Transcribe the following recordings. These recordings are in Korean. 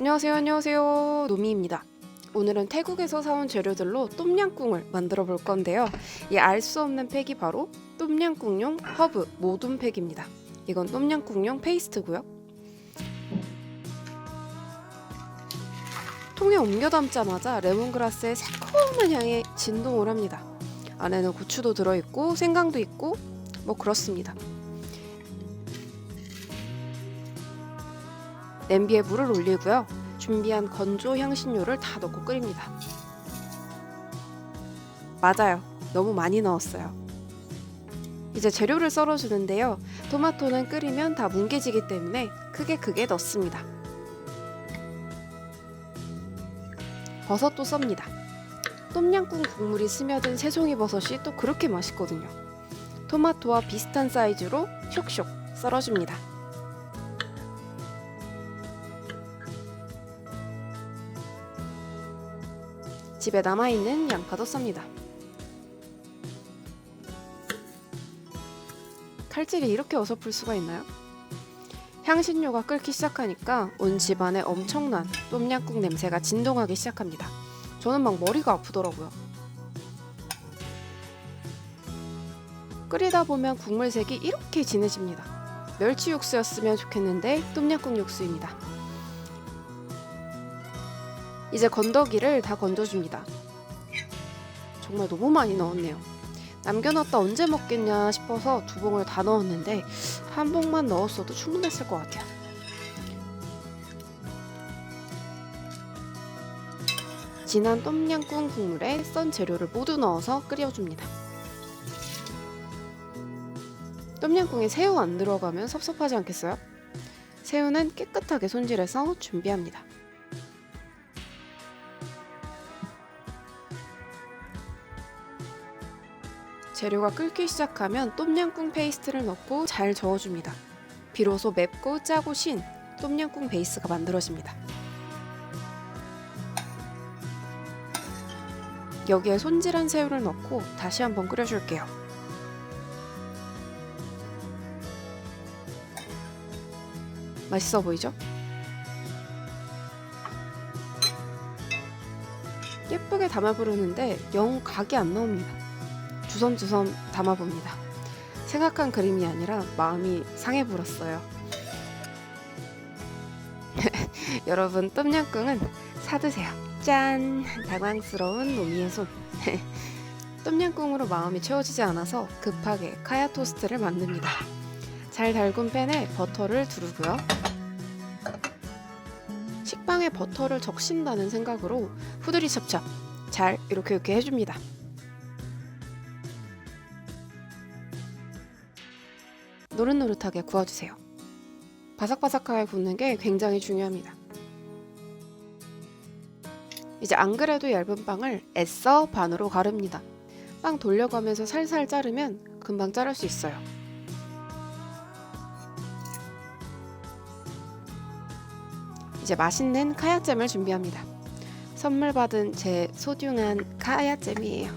안녕하세요, 안녕하세요. 노미입니다. 오늘은 태국에서 사온 재료들로 똠양꿍을 만들어 볼 건데요. 이 알 수 없는 팩이 바로 똠양꿍용 허브 모둠 팩입니다. 이건 똠양꿍용 페이스트고요. 통에 옮겨 담자마자 레몬그라스의 새콤한 향에 진동을 합니다. 안에는 고추도 들어있고 생강도 있고 뭐 그렇습니다. 냄비에 물을 올리고요. 준비한 건조 향신료를 다 넣고 끓입니다. 맞아요. 너무 많이 넣었어요. 이제 재료를 썰어주는데요. 토마토는 끓이면 다 뭉개지기 때문에 크게 크게 넣습니다. 버섯도 썹니다. 똠양꿍 국물이 스며든 새송이 버섯이 또 그렇게 맛있거든요. 토마토와 비슷한 사이즈로 쇽쇽 썰어줍니다. 집에 남아있는 양파도 썹니다. 칼질이 이렇게 어설플 수가 있나요? 향신료가 끓기 시작하니까 온 집안에 엄청난 똠양꿍 냄새가 진동하기 시작합니다. 저는 막 머리가 아프더라고요. 끓이다 보면 국물 색이 이렇게 진해집니다. 멸치 육수였으면 좋겠는데 똠양꿍 육수입니다. 이제 건더기를 다 건져줍니다. 정말 너무 많이 넣었네요. 남겨놨다 언제 먹겠냐 싶어서 두 봉을 다 넣었는데 한 봉만 넣었어도 충분했을 것 같아요. 진한 똠양꿍 국물에 썬 재료를 모두 넣어서 끓여줍니다. 똠양꿍에 새우 안 들어가면 섭섭하지 않겠어요? 새우는 깨끗하게 손질해서 준비합니다. 재료가 끓기 시작하면 똠양꿍 페이스트를 넣고 잘 저어줍니다. 비로소 맵고 짜고 신 똠양꿍 베이스가 만들어집니다. 여기에 손질한 새우를 넣고 다시 한번 끓여줄게요. 맛있어 보이죠? 예쁘게 담아 부르는데 영 각이 안 나옵니다. 주섬주섬 담아봅니다. 생각한 그림이 아니라 마음이 상해 불었어요. 여러분 똠양꿍은 사드세요. 짠! 당황스러운 노미의 손. 똠양꿍으로 마음이 채워지지 않아서 급하게 카야 토스트를 만듭니다. 잘 달군 팬에 버터를 두르고요. 식빵에 버터를 적신다는 생각으로 후드리 찹찹 잘 이렇게 이렇게 해줍니다. 노릇노릇하게 구워주세요. 바삭바삭하게 굽는 게 굉장히 중요합니다. 이제 안 그래도 얇은 빵을 애써 반으로 가릅니다. 빵 돌려가면서 살살 자르면 금방 자를 수 있어요. 이제 맛있는 카야잼을 준비합니다. 선물 받은 제 소중한 카야잼이에요.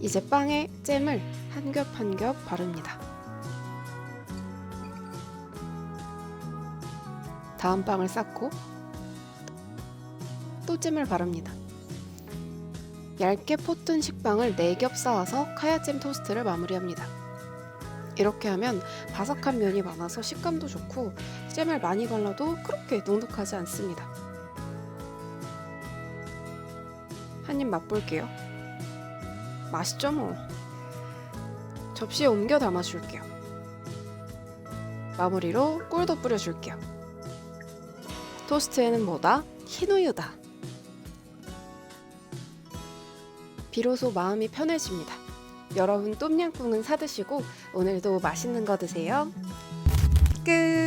이제 빵에 잼을 한 겹 한 겹 바릅니다. 다음 빵을 쌓고 또 잼을 바릅니다. 얇게 포튼 식빵을 4겹 쌓아서 카야잼 토스트를 마무리합니다. 이렇게 하면 바삭한 면이 많아서 식감도 좋고 잼을 많이 발라도 그렇게 눅눅하지 않습니다. 한 입 맛볼게요. 맛있죠 뭐. 접시에 옮겨 담아줄게요. 마무리로 꿀도 뿌려줄게요. 토스트에는 뭐다? 흰우유다. 비로소 마음이 편해집니다. 여러분 똠양꿍은 사드시고 오늘도 맛있는 거 드세요. 끝.